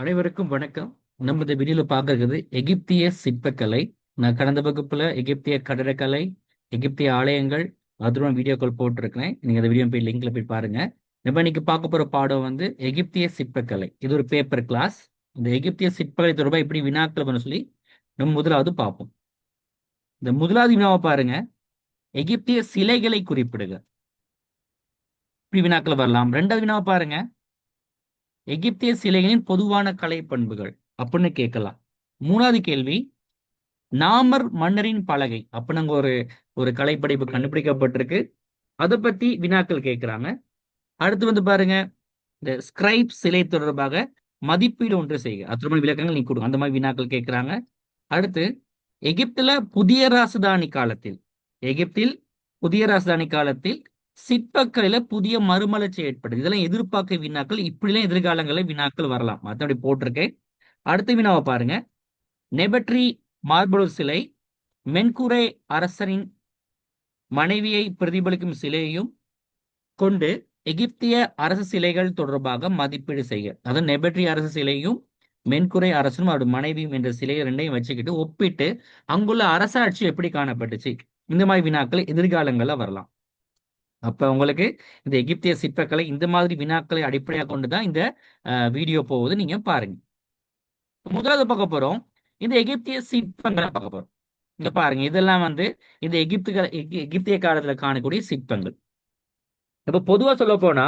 அனைவருக்கும் வணக்கம். நம்ம இந்த வீடியோல பார்க்கறது எகிப்திய சிற்பக்கலை. நான் கடந்த வகுப்புல எகிப்திய கடற்கலை எகிப்திய ஆலயங்கள் அதுவும் வீடியோக்கள் போட்டிருக்கிறேன். நீங்க அந்த வீடியோ போய் லிங்க்ல போய் பாருங்க. நம்ம இன்னைக்கு பார்க்க போற பாடம் வந்து எகிப்திய சிற்பக்கலை. இது ஒரு பேப்பர் கிளாஸ் இந்த எகிப்திய சிற்பக்கலை தொடர்பாக எப்படி வினாக்கள் பண்ண சொல்லி நம்ம முதலாவது பார்ப்போம். இந்த முதலாவது வினாவை பாருங்க. எகிப்திய சிலைகளை குறிப்பிடுக. இப்படி வினாக்கள் வரலாம். ரெண்டாவது வினாவை பாருங்க. எகிப்திய சிலைகளின் பொதுவான கலை பண்புகள் அப்படின்னு கேட்கலாம். மூணாவது கேள்வி நாமர் மன்னரின் பலகை அப்படின்னு ஒரு ஒரு கலைப்படைப்பு கண்டுபிடிக்கப்பட்டிருக்கு. அதை பத்தி வினாக்கள் கேட்கிறாங்க. அடுத்து வந்து பாருங்க இந்த ஸ்கிரைப் சிலை தொடர்பாக மதிப்பீடு ஒன்று செய்க. அத்தனை விளக்கங்கள் நீ கொடுங்க. அந்த மாதிரி வினாக்கள் கேட்கிறாங்க. அடுத்து எகிப்துல புதிய ராசதானி காலத்தில் எகிப்தில் புதிய ராசதானி காலத்தில் சிற்பக்கலையில புதிய மறுமலர்ச்சி ஏற்படுது. இதெல்லாம் எதிர்பார்க்க வினாக்கள் இப்படிலாம் எதிர்காலங்களில் வினாக்கள் வரலாம். மற்றபடி போட்டிருக்கேன். அடுத்த வினாவை பாருங்க. நெபட்ரி மார்பலூர் சிலை மென்குரே அரசரின் மனைவியை பிரதிபலிக்கும் சிலையையும் கொண்டு எகிப்திய அரசு சிலைகள் தொடர்பாக மதிப்பீடு செய்ய அதாவது நெபட்ரி அரசு சிலையும் மென்குறை அரசனும் அவருடைய மனைவியும் என்ற சிலையை ரெண்டையும் வச்சுக்கிட்டு ஒப்பிட்டு அங்குள்ள அரசாட்சி எப்படி காணப்பட்டுச்சு? இந்த மாதிரி வினாக்கள் எதிர்காலங்களில் வரலாம். அப்ப உங்களுக்கு இந்த எகிப்திய சிற்பக்கலை இந்த மாதிரி வினாக்களை அடிப்படையாக கொண்டுதான் இந்த வீடியோ போகுது. நீங்க பாருங்க. முதலாவது பார்க்க போறோம். இந்த எகிப்திய சிற்பங்களை பார்க்க போறோம். இங்க பாருங்க. இதெல்லாம் வந்து இந்த எகிப்து எகிப்திய காலத்துல காணக்கூடிய சிற்பங்கள். இப்ப பொதுவா சொல்ல போனா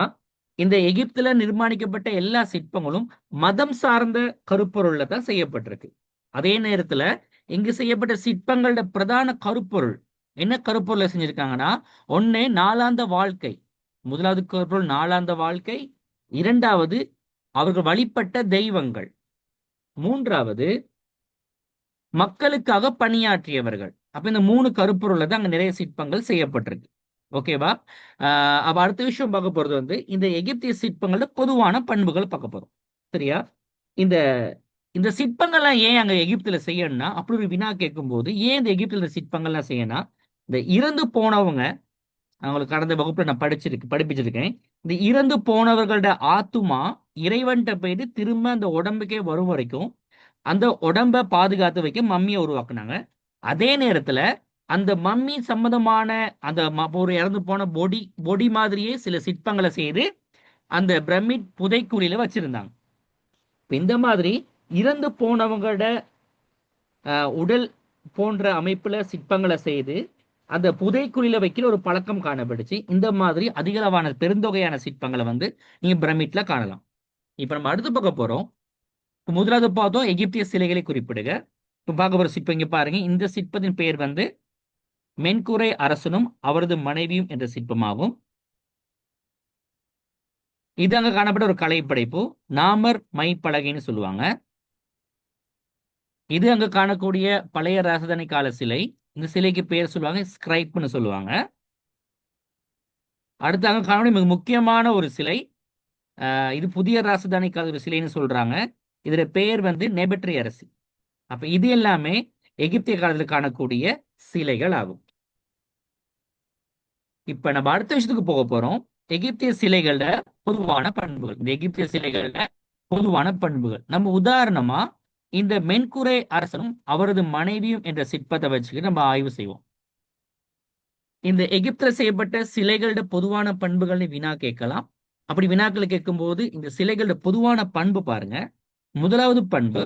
இந்த எகிப்துல நிர்மாணிக்கப்பட்ட எல்லா சிற்பங்களும் மதம் சார்ந்த கருப்பொருள்ல தான் செய்யப்பட்டிருக்கு. அதே நேரத்துல இங்கு செய்யப்பட்ட சிற்பங்களோட பிரதான கருப்பொருள் என்ன கருப்பொருள் செஞ்சிருக்காங்கன்னா ஒன்னு நாளாந்த வாழ்க்கை. முதலாவது கருப்பொருள் நாளாந்த வாழ்க்கை. இரண்டாவது அவர்கள் வழிபட்ட தெய்வங்கள். மூன்றாவது மக்களுக்காக பணியாற்றியவர்கள். அப்ப இந்த மூணு கருப்பொருள்ல தான் அங்க நிறைய சிற்பங்கள் செய்யப்பட்டிருக்கு. ஓகேவா ஆஹ் அப்ப அடுத்த விஷயம் பார்க்க போறது வந்து இந்த எகிப்திய சிற்பங்களோட பொதுவான பண்புகள் பார்க்க போறோம். சரியா? இந்த இந்த சிற்பங்கள்லாம் ஏன் அங்க எகிப்துல செய்யணும்னா அப்படி ஒரு வினா கேட்கும் போது ஏன் இந்த எகிப்துல சிற்பங்கள்லாம் செய்யணும்னா இந்த இறந்து போனவங்க அவங்களுக்கு கடந்த வகுப்புல நான் படிச்சிருக்கு படிப்பிச்சிருக்கேன். இந்த இறந்து போனவர்களோட ஆத்துமா இறைவன்கிட்ட போயிட்டு திரும்ப அந்த உடம்புக்கே வரும் வரைக்கும் அந்த உடம்ப பாதுகாத்து வைக்க மம்மியை உருவாக்குனாங்க. அதே நேரத்துல அந்த மம்மி சம்பந்தமான அந்த ஒரு இறந்து போன பொடி பொடி மாதிரியே சில சிற்பங்களை செய்து அந்த பிரமிட் புதைக்குழியில வச்சிருந்தாங்க. இந்த மாதிரி இறந்து போனவங்களோட உடல் போன்ற அமைப்புல சிற்பங்களை செய்து அந்த புதைக்குழியில வைக்கிற ஒரு பழக்கம் காணப்படுச்சு. இந்த மாதிரி அதிகளவான பெருந்தொகையான சிற்பங்களை வந்து நீங்க பிரமிட்ல காணலாம். இப்ப நம்ம அடுத்து பார்க்க போறோம். முதலாவது பார்த்தோம் எகிப்திய சிலைகளை குறிப்பிடுக. இப்ப பார்க்க போற சிற்பம் இங்க பாருங்க. இந்த சிற்பத்தின் பெயர் வந்து மென்குரை அரசனும் அவரது மனைவியும் என்ற சிற்பமாகும். இது அங்க காணப்பட்ட ஒரு கலைப்படைப்பு. நாமர் மை பலகைன்னு சொல்லுவாங்க. இது அங்க காணக்கூடிய பழைய ராசதானி கால சிலை. இந்த சிலைக்கு பெயர் சொல்லுவாங்க ஸ்கிரைப்னு சொல்லுவாங்க. அடுத்து அங்கே காணக்கூடிய மிக முக்கியமான ஒரு சிலை. இது புதிய ராசதானிக்காக கால ஒரு சிலைன்னு சொல்றாங்க. இதோட பெயர் வந்து நெபட்ரி அரசி. அப்ப இது எல்லாமே எகிப்திய காலத்தில் காணக்கூடிய சிலைகள் ஆகும். இப்ப நம்ம அடுத்த விஷயத்துக்கு போக போறோம். எகிப்திய சிலைகள பொதுவான பண்புகள். இந்த எகிப்திய சிலைகள பொதுவான பண்புகள். நம்ம உதாரணமா இந்த மென்குறை அரசனும் அவரது மனைவியும் என்ற சிற்பத்தை வச்சுக்கிட்டு நம்ம ஆய்வு செய்வோம். இந்த எகிப்தில் செய்யப்பட்ட சிலைகளோட பொதுவான பண்புகள்னு வினா கேட்கலாம். அப்படி வினாக்களை கேட்கும் போது இந்த சிலைகளோட பொதுவான பண்பு பாருங்க. முதலாவது பண்பு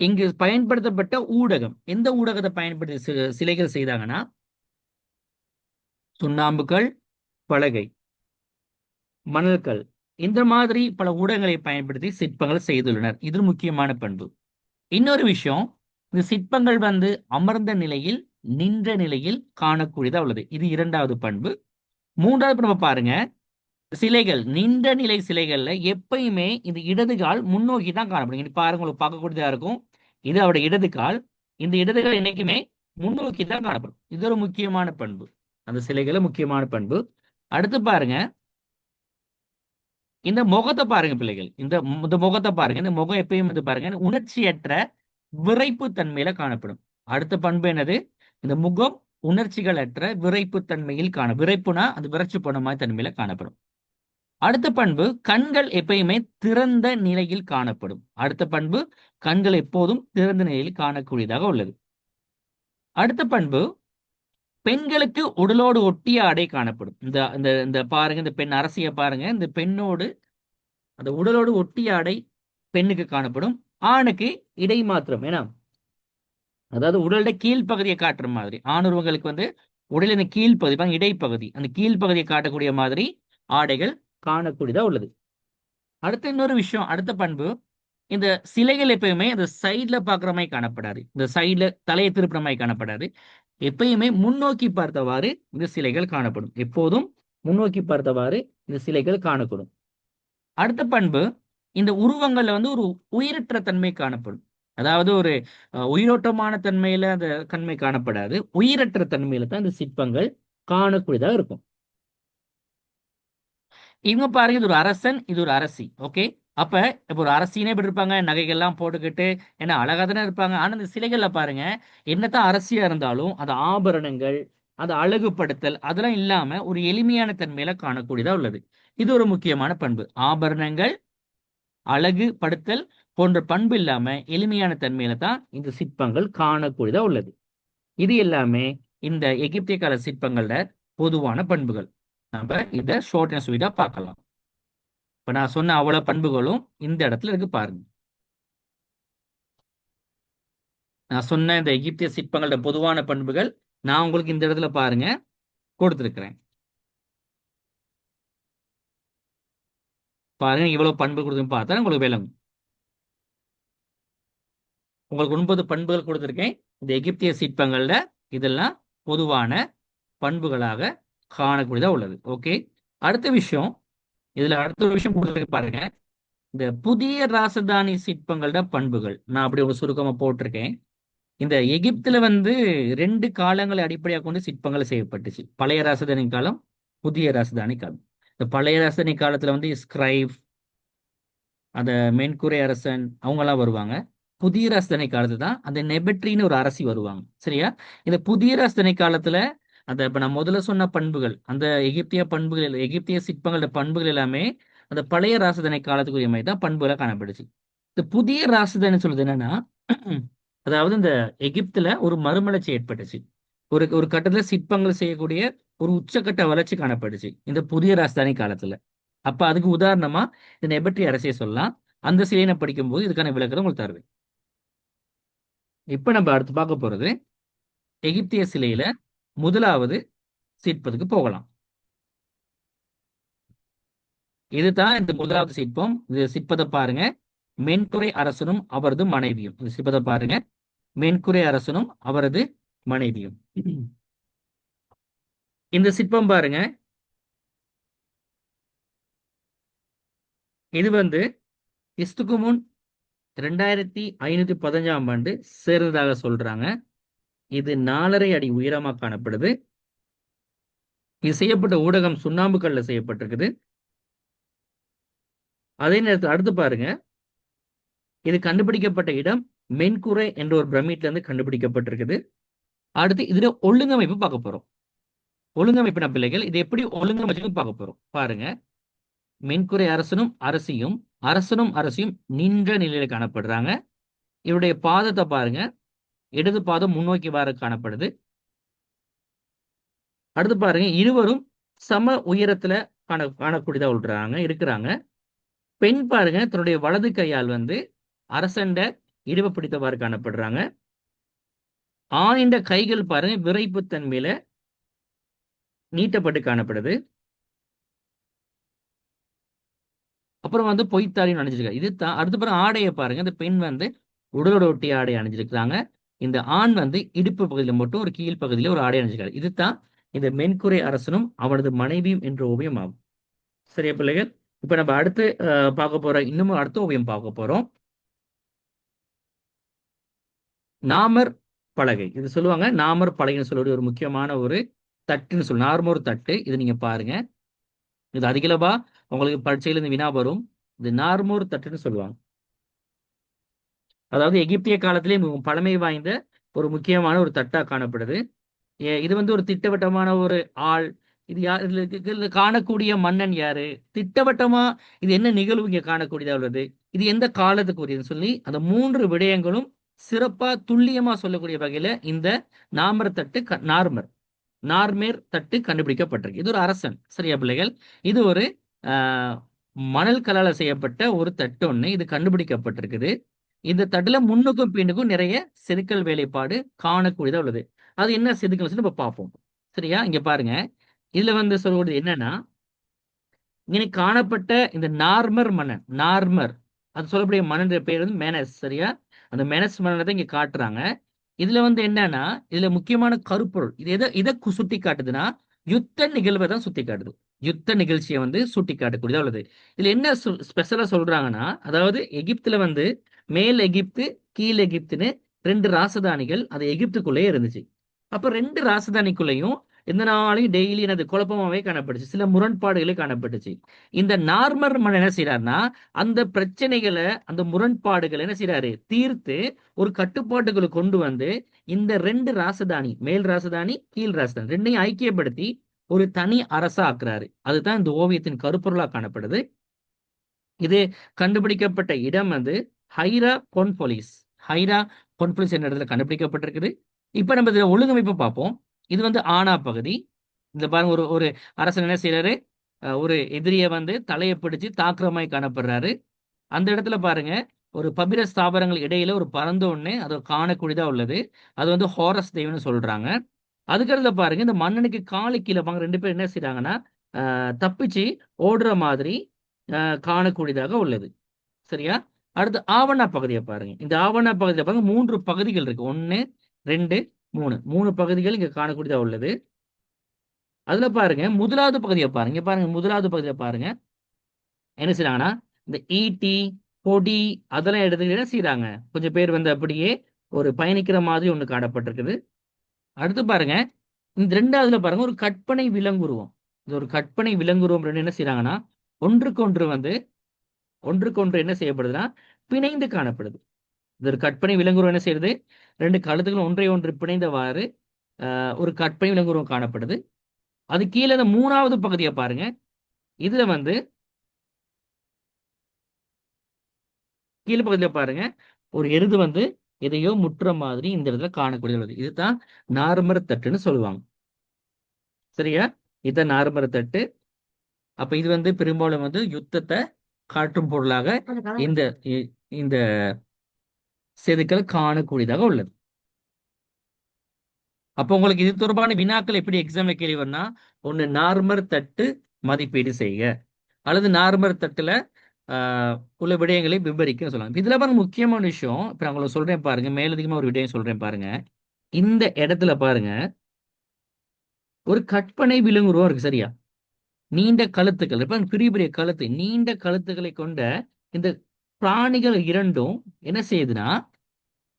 இங்கு பயன்படுத்தப்பட்ட ஊடகம். எந்த ஊடகத்தை பயன்படுத்தி சிலைகள் செய்தாங்கன்னா? சுண்ணாம்புகள் பலகை மணல்கள். இந்த மாதிரி பல ஊடகங்களை பயன்படுத்தி சிற்பங்கள் செய்துள்ளனர். இது முக்கியமான பண்பு. இன்னொரு விஷயம் இந்த சிற்பங்கள் வந்து அமர்ந்த நிலையில் நின்ற நிலையில் காணக்கூடியதா உள்ளது. இது இரண்டாவது பண்பு. மூன்றாவது பண்பு பாருங்க. சிலைகள் நின்ற நிலை சிலைகள்ல எப்பயுமே இந்த இடது கால் முன்னோக்கி தான் காணப்படும். இது பாருங்க உங்களுக்கு பார்க்கக்கூடியதா இருக்கும். இது அவருடைய இடது கால். இந்த இடது கால் என்னைக்குமே முன்னோக்கி தான் காணப்படும். இது ஒரு முக்கியமான பண்பு. அந்த சிலைகளை முக்கியமான பண்பு. அடுத்து பாருங்க. இந்த முகத்தை பாருங்க பிள்ளைகள். இந்த இந்த முகத்தை பாருங்க. இந்த முகம் எப்பயும் வந்து பாருங்க. உணர்ச்சியற்ற விரைப்பு தன்மையில காணப்படும். அடுத்த பண்பு என்னது? இந்த முகம் உணர்ச்சிகளற்ற விரைப்பு தன்மையில் காண விரைப்புனா அது விரைச்சு போன மாதிரி தன்மையில காணப்படும். அடுத்த பண்பு கண்கள் எப்பயுமே திறந்த நிலையில் காணப்படும். அடுத்த பண்பு கண்கள் எப்போதும் திறந்த நிலையில் காணக்கூடியதாக உள்ளது. அடுத்த பண்பு பெண்களுக்கு உடலோடு ஒட்டிய ஆடை காணப்படும். இந்த இந்த இந்த பாருங்க இந்த பெண் அரசிய பாருங்க. இந்த பெண்ணோடு அந்த உடலோடு ஒட்டிய ஆடை பெண்ணுக்கு காணப்படும். ஆணுக்கு இடை மாத்திரம். ஏன்னா அதாவது உடலோட கீழ்ப்பகுதியை காட்டுற மாதிரி. ஆணுருவங்களுக்கு வந்து உடலின் கீழ்ப்பகுதி இடைப்பகுதி. அந்த கீழ்ப்பகுதியை காட்டக்கூடிய மாதிரி ஆடைகள் காணக்கூடியதா உள்ளது. அடுத்த இன்னொரு விஷயம் அடுத்த பண்பு. இந்த சிலைகள் எப்பயுமே இந்த சைட்ல பாக்குற மாதிரி காணப்படாது. இந்த சைட்ல தலையை திருப்புற மாதிரி காணப்படாது. எப்பயுமே முன்னோக்கி பார்த்தவாறு இந்த சிலைகள் காணப்படும். எப்போதும் முன்னோக்கி பார்த்தவாறு இந்த சிலைகள் காணப்படும். அடுத்த பண்பு இந்த உருவங்கள்ல வந்து ஒரு உயிரற்ற தன்மை காணப்படும். அதாவது ஒரு அஹ், உயிரோட்டமான தன்மையில அந்த தன்மை காணப்படாது. உயிரற்ற தன்மையில தான் இந்த சிற்பங்கள் காணக்கூடியதாக இருக்கும். இவங்க பாருங்க இது ஒரு அரசன் இது ஒரு அரசி. ஓகே? அப்ப இப்ப ஒரு அரசியனே இப்படி இருப்பாங்க நகைகள்லாம் போட்டுக்கிட்டு ஏன்னா அழகா தானே இருப்பாங்க. ஆனா இந்த சிலைகள்ல பாருங்க என்னதான் அரசியா இருந்தாலும் அந்த ஆபரணங்கள் அந்த அழகுபடுத்தல் அதெல்லாம் இல்லாம ஒரு எளிமையான தன்மையில காணக்கூடியதா உள்ளது. இது ஒரு முக்கியமான பண்பு. ஆபரணங்கள் அழகு படுத்தல் போன்ற பண்பு இல்லாம எளிமையான தன்மையில தான் இந்த சிற்பங்கள் காணக்கூடியதா உள்ளது. இது எல்லாமே இந்த எகிப்திய கால சிற்பங்களோட பொதுவான பண்புகள். நம்ம இதை ஷோர்ட் அண்ட் ஸ்வீட்டா பார்க்கலாம். இப்ப நான் சொன்ன அவ்வளவு பண்புகளும் இந்த இடத்துல இருக்கு பாருங்க. நான் சொன்ன இந்த எகிப்திய சிற்பங்களோட பொதுவான பண்புகள் நான் உங்களுக்கு இந்த இடத்துல பாருங்க கொடுத்துருக்கிறேன். பாருங்க இவ்வளவு பண்பு கொடுத்து பார்த்தா உங்களுக்கு விளங்கும். உங்களுக்கு ஒன்பது பண்புகள் கொடுத்துருக்கேன். இந்த எகிப்திய சிற்பங்கள்ல இதெல்லாம் பொதுவான பண்புகளாக காணக்கூடியதா உள்ளது. ஓகே? அடுத்த விஷயம் இதுல அடுத்த ஒரு விஷயம் கொடுத்துருக்கு பாருங்க. இந்த புதிய ராசதானி சிற்பங்களோட பண்புகள். நான் அப்படி ஒரு சுருக்கமா போட்டிருக்கேன். இந்த எகிப்துல வந்து ரெண்டு காலங்களை அடிப்படையாக கொண்டு சிற்பங்கள் செய்யப்பட்டுச்சு. பழைய ராசதானி காலம் புதிய ராசதானி காலம். இந்த பழைய ராசதானி காலத்துல வந்து ஸ்கிரைப் அந்த மென்குரை அரசன் அவங்கெல்லாம் வருவாங்க. புதிய ராசதானி காலத்துல தான் அந்த நெபட்ரின்னு ஒரு அரசி வருவாங்க. சரியா? இந்த புதிய ராசதானி காலத்துல அந்த இப்ப நான் முதல்ல சொன்ன பண்புகள் அந்த எகிப்திய பண்புகள் எகிப்திய சிற்பங்களோட பண்புகள் எல்லாமே அந்த பழைய ராசதானி காலத்துக்குரிய மாதிரி தான் பண்புகளை காணப்படுச்சு. இந்த புதிய ராசதானி சொல்றது என்னன்னா அதாவது இந்த எகிப்துல ஒரு மறுமலர்ச்சி ஏற்பட்டுச்சு. ஒரு ஒரு கட்டத்துல சிற்பங்கள் செய்யக்கூடிய ஒரு உச்சக்கட்ட வளர்ச்சி காணப்பட்டுச்சு இந்த புதிய ராஜதானி காலத்துல. அப்ப அதுக்கு உதாரணமா இந்த நெபற்றி அரசியை சொல்லலாம். அந்த சிலையை நான் படிக்கும்போது இதுக்கான விளக்கத்தை உங்களுக்கு தருவேன். இப்ப நம்ம அடுத்து பார்க்க போறது எகிப்திய சிலையில முதலாவது சிற்பத்துக்கு போகலாம். இதுதான் இந்த முதலாவது சிற்பம் இது சிற்பத்தை பாருங்க. மென்குறை அரசனும் அவரது மனைவியும். இந்த சிற்பத்தை பாருங்க. மென்குறை அரசனும் அவரது மனைவியும். இந்த சிற்பம் பாருங்க. இது வந்து கிறிஸ்துக்கு முன் ரெண்டாயிரத்தி ஐநூத்தி பதினஞ்சாம் ஆண்டு சேர்ந்ததாக சொல்றாங்க. இது நாலரை அடி உயரமாக காணப்படுது. இது செய்யப்பட்ட ஊடகம் சுண்ணாம்புக்கல்ல செய்யப்பட்டிருக்குது. அதே நேரத்தில் அடுத்து பாருங்க. இது கண்டுபிடிக்கப்பட்ட இடம் மென்குறை என்ற ஒரு பிரமிட்ல இருந்து கண்டுபிடிக்கப்பட்டிருக்குது. அடுத்து இதுல ஒழுங்கமைப்பு பார்க்க போறோம். ஒழுங்கமைப்பு நம்ம பிள்ளைகள் இது எப்படி ஒழுங்கமைச்சு பார்க்க போறோம். பாருங்க. மென்குறை அரசனும் அரசியும் அரசனும் அரசியும் நின்ற நிலையில காணப்படுறாங்க. இவருடைய பாதத்தை பாருங்க. இடது பாதம் முன்னோக்கிவாறு காணப்படுது. அடுத்து பாருங்க இருவரும் சம உயரத்துல காண காணக்கூடியதா விடுறாங்க இருக்கிறாங்க. பெண் பாருங்க தன்னுடைய வலது கையால் வந்து அரசண்ட இடுவை பிடித்தவாறு காணப்படுறாங்க. ஆணிண்ட கைகள் பாருங்க விரைப்பு தன்மையில நீட்டப்பட்டு காணப்படுது. அப்புறம் வந்து பொய்த்தாரியும் அணிஞ்சிருக்காங்க. இது தான் அடுத்த பிறகு ஆடையை பாருங்க இந்த பெண் வந்து உடலோட ஒட்டி ஆடை அணிஞ்சிருக்கிறாங்க. இந்த ஆண் வந்து இடுப்பு பகுதியில் மட்டும் ஒரு கீழ் பகுதியில ஒரு ஆடை அணிஞ்சிருக்காரு. இதுதான் இந்த மென்குறை அரசனும் அவனது மனைவியும் என்ற ஓவியம் ஆகும். சரியா பிள்ளைகள்? இப்ப நம்ம அடுத்து பார்க்க போற இன்னமும் அடுத்த ஓவியம் பார்க்க போறோம். நாமர் பலகை. இது சொல்லுவாங்க நாமர் பலகைன்னு சொல்லக்கூடிய ஒரு முக்கியமான ஒரு தட்டுன்னு சொல்லு நார்மர் தட்டு. இது நீங்க பாருங்க. இது அதிகளவா உங்களுக்கு பரீட்சையில இருந்து வினா வரும். இது நார்மோர் தட்டுன்னு சொல்லுவாங்க. அதாவது எகிப்திய காலத்திலே மிகவும் பழமை வாய்ந்த ஒரு முக்கியமான ஒரு தட்டா காணப்படுது. ஏ- இது வந்து ஒரு திட்டவட்டமான ஒரு ஆள். இது யார் இதுல காணக்கூடிய மன்னன் யாரு? திட்டவட்டமா இது என்ன நிகழ்வு இங்க காணக்கூடியதா உள்ளது? இது எந்த காலத்துக்குரியதுன்னு சொல்லி அந்த மூன்று விடயங்களும் சிறப்பா துல்லியமா சொல்லக்கூடிய வகையில இந்த நாமர் தட்டு க- நார்மர். நார்மேர் தட்டு கண்டுபிடிக்கப்பட்டிருக்கு. இது ஒரு அரசன் சரியா பிள்ளைகள்? இது ஒரு மணல் கலால செய்யப்பட்ட ஒரு தட்டு ஒண்ணு. இது கண்டுபிடிக்கப்பட்டிருக்குது. இந்த தட்டுல முன்னுக்கும் பின்னுக்கும் நிறைய செதுக்கல் வேலைப்பாடு காணக்கூடியதா உள்ளது. அது என்ன செதுக்கல் சொல்லி நம்ம பார்ப்போம். சரியா? இங்க பாருங்க. இதுல வந்து சொல்லக்கூடியது என்னன்னா இனி காணப்பட்ட இந்த நார்மர் மன்னன் நார்மர் அது சொல்லக்கூடிய மன்னன் பேர் வந்து மெனஸ். சரியா? அந்த மெனஸ் மன்னனை தான் இங்க காட்டுறாங்க. இதுல வந்து என்னன்னா இதுல முக்கியமான கருப்பொருள் இது எதை இதை சுட்டி காட்டுதுன்னா யுத்த நிகழ்வை தான் சுட்டி காட்டுது யுத்த நிகழ்ச்சியை வந்து சுட்டி காட்டக்கூடியதா உள்ளது. இதுல என்ன ஸ்பெஷலா சொல்றாங்கன்னா அதாவது எகிப்துல வந்து மேல் எகிப்து கீழ் எகிப்துன்னு ரெண்டு ராசதானிகள் அது எகிப்துக்குள்ளேயே இருந்துச்சு. அப்ப ரெண்டு ராசதானிக்குள்ளேயும் எந்த நாளையும் டெய்லி எனது குழப்பமாவே காணப்பட்டுச்சு சில முரண்பாடுகளே காணப்பட்டுச்சு. இந்த நார்மர் மன்னன் என்ன செய்யறாருன்னா அந்த பிரச்சனைகளை அந்த முரண்பாடுகளை என்ன செய்யறாரு தீர்த்து ஒரு கட்டுப்பாட்டுகளை கொண்டு வந்து இந்த ரெண்டு ராசதானி மேல் ராசதானி கீழ் ராசதானி ரெண்டையும் ஐக்கியப்படுத்தி ஒரு தனி அரசா ஆக்குறாரு. அதுதான் இந்த ஓவியத்தின் கருப்பொருளா காணப்படுது. இது கண்டுபிடிக்கப்பட்ட இடம் வந்து ஹைரா கொன்பொலிஸ் ஹைரா கொன்பொலிஸ் என்ற இடத்துல கண்டுபிடிக்கப்பட்டிருக்குது. இப்போ நம்ம இதில் ஒழுங்கமைப்பு பார்ப்போம். இது வந்து ஆனா பகுதி. இந்த பாருங்க ஒரு ஒரு அரசன் என்ன செய்யறாரு ஒரு எதிரியை வந்து தலையை பிடிச்சு தாக்குற காணப்படுறாரு. அந்த இடத்துல பாருங்க ஒரு பபிர ஸ்தாபனங்கள் இடையில ஒரு பறந்த ஒண்ணு அது காணக்கூடியதா உள்ளது. அது வந்து ஹோரஸ் தெய்வம்னு சொல்றாங்க. அதுக்கடுத்துல பாருங்க இந்த மன்னனுக்கு காலு கீழே பாங்க ரெண்டு பேரும் என்ன செய்யறாங்கன்னா தப்பிச்சு ஓடுற மாதிரி காணக்கூடியதாக உள்ளது. சரியா? அடுத்து ஆவணா பகுதியை பாருங்க. இந்த ஆவணா பகுதியில பாருங்க மூன்று பகுதிகள் இருக்கு. ஒன்னு ரெண்டு மூணு. மூணு பகுதிகள் இங்க காணக்கூடியதா உள்ளது. அதுல பாருங்க முதலாவது பகுதியை பாருங்க. பாருங்க முதலாவது பகுதியை பாருங்க. என்ன செய்றாங்கன்னா இந்த ஈட்டி பொடி அதெல்லாம் எடுத்து என்ன கொஞ்சம் பேர் வந்து அப்படியே ஒரு பயணிக்கிற மாதிரி ஒன்று காணப்பட்டிருக்குது. அடுத்து பாருங்க இந்த ரெண்டாவதுல பாருங்க ஒரு கற்பனை விலங்குருவம். இது ஒரு கற்பனை விலங்குருவம் ரெண்டு என்ன செய்றாங்கன்னா ஒன்றுக்கொன்று வந்து ஒன்றுக்கொன்று என்ன செய்யப்படுதுன்னா பிணைந்து காணப்படுது. இது ஒரு கற்பனை விலங்குருவம் என்ன செய்யுது? ரெண்டு கழுத்துக்களும் ஒன்றை ஒன்று பிணைந்தவாறு ஆஹ், ஒரு கற்பனை விலங்குருவம் காணப்படுது. அது கீழே இந்த மூணாவது பகுதியை பாருங்க. இதுல வந்து கீழ் பகுதியில பாருங்க. ஒரு எருது வந்து எதையோ முற்ற மாதிரி இந்த இடத்துல காணக்கூடியது. இதுதான் நார்மர தட்டுன்னு சொல்லுவாங்க. சரியா? இதுதான் நார்மர தட்டு. அப்ப இது வந்து பெரும்பாலும் வந்து யுத்தத்தை காட்டும் பொருளாக இந்த இந்த செதுக்கல் காணக்கூடியதாக உள்ளது. அப்போ உங்களுக்கு இது தொடர்பான வினாக்கள் எப்படி எக்ஸாம்ல கேள்வி வரனா ஒண்ணு நார்மர் தட்டு மதிப்பீடு செய்க அல்லது நார்மர் தட்டுல உள்ள விடயங்களை விவரிக்க சொல்லலாம் இதுல பாருங்க முக்கியமான விஷயம் இப்ப நான் உங்களுக்கு சொல்றேன் பாருங்க மேலதிகமா ஒரு விடயம் சொல்றேன் பாருங்க. இந்த இடத்துல பாருங்க ஒரு கற்பனை விலங்குருவம் இருக்கு சரியா? நீண்ட கழுத்துக்கள் இப்ப பெரிய பெரிய கழுத்து நீண்ட கழுத்துக்களை கொண்ட இந்த பிராணிகள் இரண்டும் என்ன செய்யுதுன்னா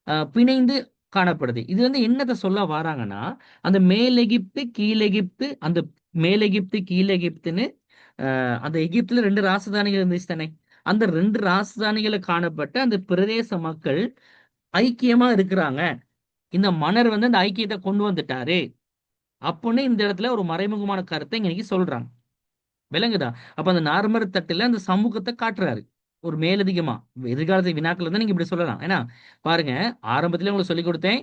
ஆஹ், பிணைந்து காணப்படுது. இது வந்து என்னத்தை சொல்ல வராங்கன்னா அந்த மேலெகிப்து கீழெகிப்து அந்த மேலெகிப்து கீழெகிப்துன்னு ஆஹ், அந்த எகிப்துல ரெண்டு ராசதானிகள் இருந்துச்சு தானே? அந்த ரெண்டு ராசதானிகளை காணப்பட்ட அந்த பிரதேச மக்கள் ஐக்கியமா இருக்கிறாங்க. இந்த மன்னர் வந்து அந்த ஐக்கியத்தை கொண்டு வந்துட்டாரு. அப்படின்னு இந்த இடத்துல ஒரு மறைமுகமான கருத்தை இன்னைக்கு சொல்றாங்க. விளங்குதா அப்ப அந்த நார்மர் தட்டுல அந்த சமூகத்தை காட்டுறாரு. ஒரு மேலதிகமா. எதிர்காலத்து வினாக்கள் தான் நீங்க இப்படி சொல்லலாம். ஏன்னா பாருங்க ஆரம்பத்துல உங்களுக்கு சொல்லி கொடுத்தேன்.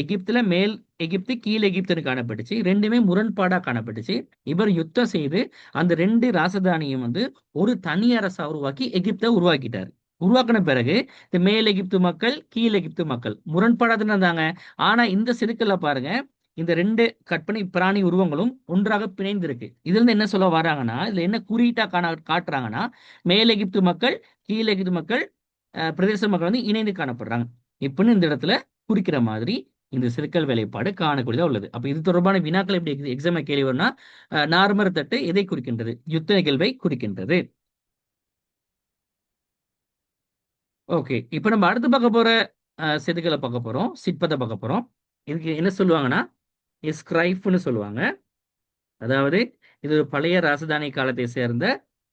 எகிப்துல மேல் எகிப்து கீழ் எகிப்துன்னு காணப்பட்டுச்சு. ரெண்டுமே முரண்பாடா காணப்பட்டுச்சு. இவர் யுத்தம் செய்து அந்த ரெண்டு ராசதானியும் வந்து ஒரு தனி அரசா உருவாக்கி எகிப்தை உருவாக்கிட்டாரு. உருவாக்கின பிறகு இந்த மேல் எகிப்து மக்கள் கீழ் எகிப்து மக்கள் முரண்பாடா தானே இருந்தாங்க. ஆனா இந்த சிறுக்கல்ல பாருங்க இந்த ரெண்டு கற்பனை பிராணி உருவங்களும் ஒன்றாக பிணைந்திருக்கு. இதுல இருந்து என்ன சொல்ல வராங்கன்னா இதுல என்ன குறியீட்டா காண காட்டுறாங்கன்னா மேல் எகிப்து மக்கள் கீழ் எகிப்து மக்கள் அஹ், பிரதேச மக்கள் வந்து இணைந்து காணப்படுறாங்க. இப்பன்னு இந்த இடத்துல குறிக்கிற மாதிரி இந்த சிறுக்கல் வேலைப்பாடு காணக்கூடியதா உள்ளது. அப்ப இது தொடர்பான வினாக்கள் எப்படி எக்ஸாம் கேள்வி வரும்னா நார்மர் தட்டு எதை குறிக்கின்றது? யுத்த நிகழ்வை குறிக்கின்றது. ஓகே. இப்போ நம்ம அடுத்து பார்க்க போற செதுக்களை பார்க்க போறோம். சிற்பத்தை பார்க்க போறோம். இதுக்கு என்ன சொல்லுவாங்கன்னா ஸ்கிரைப்னு சொல்லுவாங்க. அதாவது இது ஒரு பழைய ராசதானி காலத்தை சேர்ந்த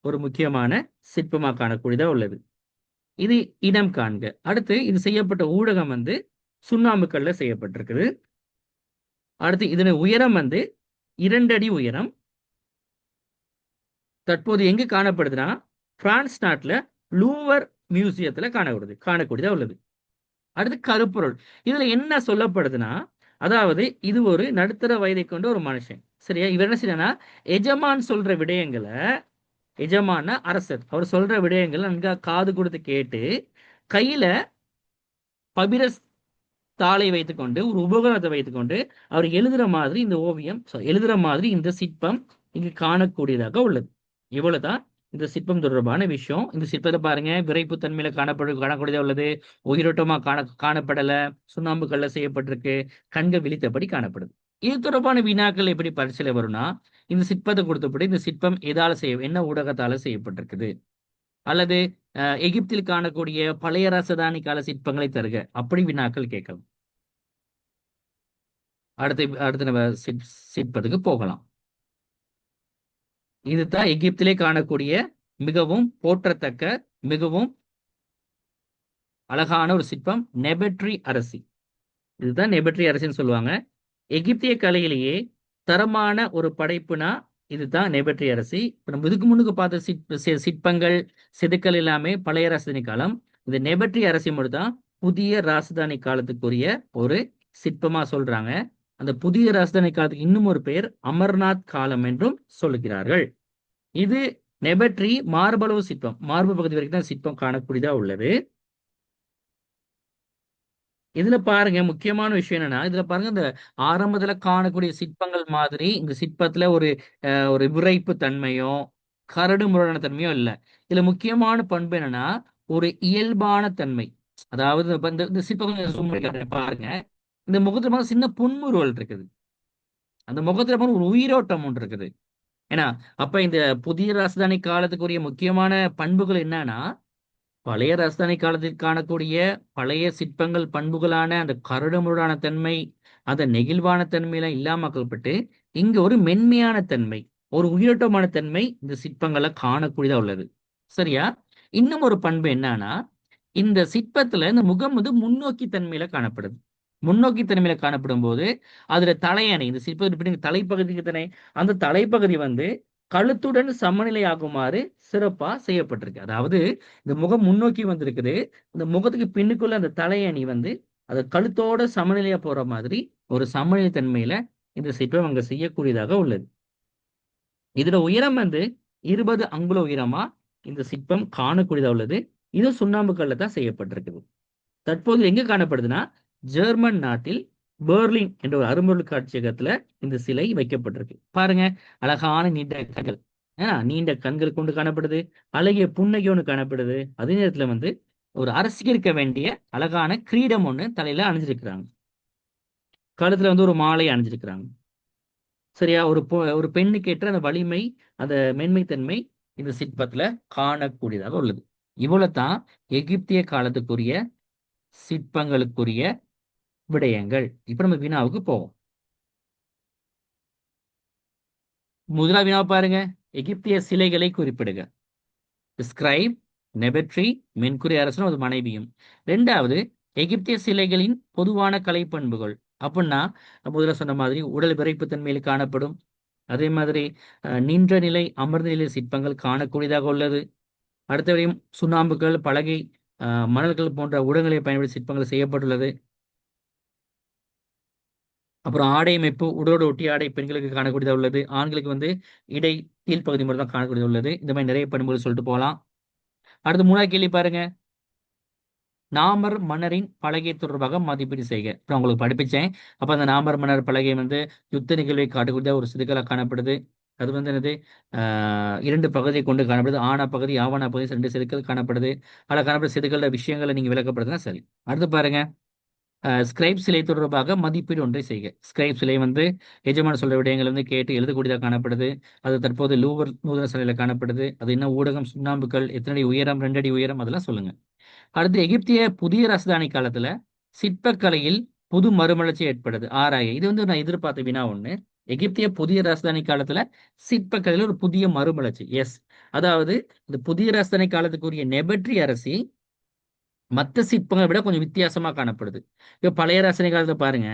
ஒரு முக்கியமான சிற்பமாக காணக்கூடியதா உள்ளது. இது இடம் காண்க. அடுத்து இது செய்யப்பட்ட ஊடகம் வந்து சுண்ணாம்புக்கல்ல செய்யப்பட்டிருக்குது. அடுத்து இதன் உயரம் வந்து இரண்டு அடி உயரம். தற்போது எங்கு காணப்படுதுன்னா பிரான்ஸ் நாட்டில் லூவர் மியூசியத்தில் காணப்படுது காணக்கூடியதா உள்ளது. அடுத்து கருப்பொருள். இதுல என்ன சொல்லப்படுதுன்னா அதாவது இது ஒரு நடுத்தர வயதை கொண்ட ஒரு மனுஷன். சரியா? இவர் என்ன செய்யறா எஜமான் சொல்ற விடயங்களை எஜமான அரசர் அவர் சொல்ற விடயங்களை நன்கா காது கொடுத்து கேட்டு கையில பபிரஸ் தாளை வைத்துக்கொண்டு ஒரு உபகரணத்தை வைத்துக்கொண்டு அவர் எழுதுற மாதிரி இந்த ஓவியம் எழுதுற மாதிரி இந்த சிற்பம் இங்கு காணக்கூடியதாக உள்ளது. இவ்வளவுதான் இந்த சிற்பம் தொடர்பான விஷயம். இந்த சிற்பத்தை பாருங்க விரைப்பு தன்மையில காணப்படு காணக்கூடியதா உள்ளது. உயிரோட்டமா காண காணப்படல. சுண்ணாம்பு கல்ல செய்யப்பட்டிருக்கு. கண்கள் விழித்தபடி காணப்படுது. இது தொடர்பான வினாக்கள் எப்படி பரிசீலை வரும்னா இந்த சிற்பத்தை கொடுத்தபடி இந்த சிற்பம் எதால செய்ய என்ன ஊடகத்தால செய்யப்பட்டிருக்குது? அல்லது எகிப்தில் காணக்கூடிய பழைய ராசதானி கால சிற்பங்களை தருக. அப்படி வினாக்கள் கேட்கலாம். அடுத்து அடுத்து நம்ம சிற் சிற்பத்துக்கு போகலாம். இதுதான் எகிப்திலே காணக்கூடிய மிகவும் போற்றத்தக்க மிகவும் அழகான ஒரு சிற்பம் நெபட்ரி அரசி. இதுதான் நெபட்ரி அரசின்னு சொல்லுவாங்க. எகிப்திய கலையிலேயே தரமான ஒரு படைப்புனா இதுதான் நெபட்ரி அரசி. இப்போ நம்ம இதுக்கு முன்னுக்கு பார்த்த சிற்ப சிற்பங்கள் செதுக்கல் எல்லாமே பழைய ராசதானி காலம். இந்த நெபட்ரி அரசி மட்டும் தான் புதிய ராசதானி காலத்துக்குரிய ஒரு சிற்பமா சொல்றாங்க. அந்த புதிய ராசதானி காலத்துக்கு இன்னும் ஒரு பெயர் அமர்நாத் காலம் என்றும் சொல்லுகிறார்கள். இது நெபட்ரி மார்பளவு சிற்பம் மார்பு பகுதி வரைக்கும் தான் சிற்பம் காணக்கூடியதா உள்ளது. இதுல பாருங்க முக்கியமான விஷயம் என்னன்னா இதுல பாருங்க இந்த ஆரம்பத்துல காணக்கூடிய சிற்பங்கள் மாதிரி இந்த சிற்பத்துல ஒரு ஒரு விறைப்பு தன்மையோ கரடு முரடான தன்மையோ இல்லை. இதுல முக்கியமான பண்பு என்னன்னா ஒரு இயல்பான தன்மை. அதாவது இந்த சிற்பங்கள் பாருங்க இந்த முகத்துல பாருங்க சின்ன புன்முறுவல் இருக்குது. அந்த முகத்துல பாருங்க ஒரு உயிரோட்டம் ஒன்று இருக்குது. ஏன்னா அப்ப இந்த புதிய ராஜதானி காலத்துக்குரிய முக்கியமான பண்புகள் என்னன்னா பழைய ராஜதானி காலத்தில் காணக்கூடிய பழைய சிற்பங்கள் பண்புகளான அந்த கருடமுருடான தன்மை அந்த நெகிழ்வான தன்மையெல்லாம் இல்லாமக்கப்பட்டு இங்க ஒரு மென்மையான தன்மை ஒரு உயிரோட்டமான தன்மை இந்த சிற்பங்களை காணக்கூடியதா உள்ளது. சரியா? இன்னும் ஒரு பண்பு என்னன்னா இந்த சிற்பத்துல இந்த முகம் வந்து முன்னோக்கி தன்மையில காணப்படுது. முன்னோக்கி தன்மையில காணப்படும் போது அதுல தலையணை இந்த சிற்பத்தின் தலைப்பகுதிக்கு தானே அந்த தலைப்பகுதி வந்து கழுத்துடன் சமநிலையாகுமாறு சிறப்பா செய்யப்பட்டிருக்கு. அதாவது இந்த முகம் முன்னோக்கி வந்திருக்குது. இந்த முகத்துக்கு பின்னுக்குள்ள அந்த தலையணி வந்து அது கழுத்தோட சமநிலையா போற மாதிரி ஒரு சமநிலை தன்மையில இந்த சிற்பம் அங்க செய்யக்கூடியதாக உள்ளது. இதுல உயரம் வந்து இருபது அங்குல உயரமா இந்த சிற்பம் காணக்கூடியதா உள்ளது. இது சுண்ணாம்பு கல்ல தான் செய்யப்பட்டிருக்குது. தற்போது எங்க காணப்படுதுன்னா ஜெர்மன் நாட்டில் பெர்லின் என்ற ஒரு அரும்பொருள் காட்சியகத்துல இந்த சிலை வைக்கப்பட்டிருக்கு. பாருங்க அழகான நீண்ட கண்கள். ஏன்னா நீண்ட கண்கள் கொண்டு காணப்படுது அழகிய புன்னகை ஒன்று காணப்படுது. அதே நேரத்துல வந்து ஒரு அரசியலிக்க வேண்டிய அழகான கிரீடம் ஒண்ணு தலையில அணிஞ்சிருக்கிறாங்க. கழுத்துல வந்து ஒரு மாலை அணிஞ்சிருக்கிறாங்க. சரியா ஒரு பொ- ஒரு பெண்ணுக்கு ஏற்ற அந்த வலிமை அந்த மென்மைத்தன்மை இந்த சிற்பத்துல காணக்கூடியதாக உள்ளது. இவ்வளவுதான் எகிப்திய காலத்துக்குரிய சிற்பங்களுக்குரிய விடயங்கள். இப்ப நம்ம வினாவுக்கு போவோம். முதலாவது வினாவை பாருங்க. எகிப்திய சிலைகளை குறிப்பிடுக. ஸ்கிரைப் நெபட்ரி மென்குரி அரசனும் அது மனைவியும். ரெண்டாவது எகிப்திய சிலைகளின் பொதுவான கலை பண்புகள் அப்படின்னா முதல்ல சொன்ன மாதிரி உடல் விறைப்புத்தன்மையில் காணப்படும். அதே மாதிரி நின்ற நிலை அமர்ந்த நிலை சிற்பங்கள் காணக்கூடியதாக உள்ளது. அடுத்தவரையும் சுண்ணாம்புகள் பலகை மணல்கள் போன்ற ஊடகங்களை பயன்படுத்தி சிற்பங்கள் செய்யப்பட்டுள்ளது. அப்புறம் ஆடை அமைப்பு உடலோடு ஒட்டி ஆடை பெண்களுக்கு காணக்கூடியதாக உள்ளது. ஆண்களுக்கு வந்து இடை கீழ்ப்பகுதி மட்டும் தான் காணக்கூடியது உள்ளது. இந்த மாதிரி நிறைய பண்புகள் சொல்லிட்டு போகலாம். அடுத்து மூணாவது கேள்வி பாருங்க. நாமர் மன்னரின் பலகை தொடர்பாக மதிப்பீடு செய்க. இப்போ உங்களுக்கு படிப்பிச்சேன். அப்போ அந்த நாமர் மன்னர் பலகை வந்து யுத்த நிகழ்வை காட்டக்கூடிய ஒரு சிறுகலாக காணப்படுது. அது வந்து என்னது? இரண்டு பகுதியை கொண்டு காணப்படுது. ஆனா பகுதி ஆவணா பகுதி ரெண்டு செதுக்கல் காணப்படுது. அதில் காணப்படுற செதுக்கல்ல விஷயங்களை நீங்கள் விளக்கப்படுதுன்னா சரி. அடுத்து பாருங்க. ஸ்கிரைப் சிலை தொடர்பாக மதிப்பீடு ஒன்றை செய்க. ஸ்கிரைப் சிலை வந்து எஜமான சொல்ற விடயங்கள் வந்து கேட்டு எழுதக்கூடியதாக காணப்படுது. அது தற்போது லூவர் நூதன சிலையில காணப்படுது. அது என்ன ஊடகம் சுண்ணாம்புக்கள் எத்தனை உயரம் ரெண்டடி உயரம் அதெல்லாம் சொல்லுங்க. அடுத்து எகிப்திய புதிய ராஜதானி காலத்துல சிற்பக்கலையில் புது மறுமலர்ச்சி ஏற்படுது. ஆராய இது வந்து நான் எதிர்பார்த்த வினா ஒண்ணு. எகிப்திய புதிய ராஜதானி காலத்துல சிற்பக்கலையில் ஒரு புதிய மறுமலர்ச்சி. எஸ் அதாவது இந்த புதிய ராஜதானி காலத்துக்குரிய நெபட்ரி அரசி மற்ற சிற்பங்களை விட கொஞ்சம் வித்தியாசமாக காணப்படுது. இப்போ பழைய ரசனை காலத்தை பாருங்க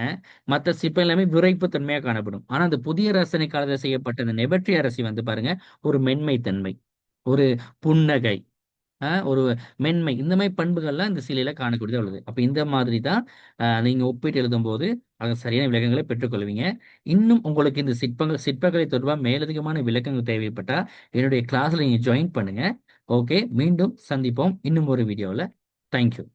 மற்ற சிற்பம் எல்லாமே விரைப்பு தன்மையாக காணப்படும். ஆனால் அந்த புதிய ரசனை காலத்தில் செய்யப்பட்ட இந்த நெபற்றி அரசி வந்து பாருங்க ஒரு மென்மை தன்மை ஒரு புன்னகை ஒரு மென்மை. இந்த மாதிரி பண்புகள்லாம் இந்த சிலையில காணக்கூடியதாக உள்ளது. அப்போ இந்த மாதிரி தான் நீங்கள் நீங்க ஒப்பிட்டு எழுதும்போது அது சரியான விளக்கங்களை பெற்றுக்கொள்வீங்க. இன்னும் உங்களுக்கு இந்த சிற்பங்கள் சிற்பக்கலை தொடர்பாக மேலதிகமான விளக்கங்கள் தேவைப்பட்டா என்னுடைய கிளாஸ்ல நீங்க ஜாயின் பண்ணுங்க. ஓகே மீண்டும் சந்திப்போம். இன்னும் ஒரு வீடியோவில் Thank you.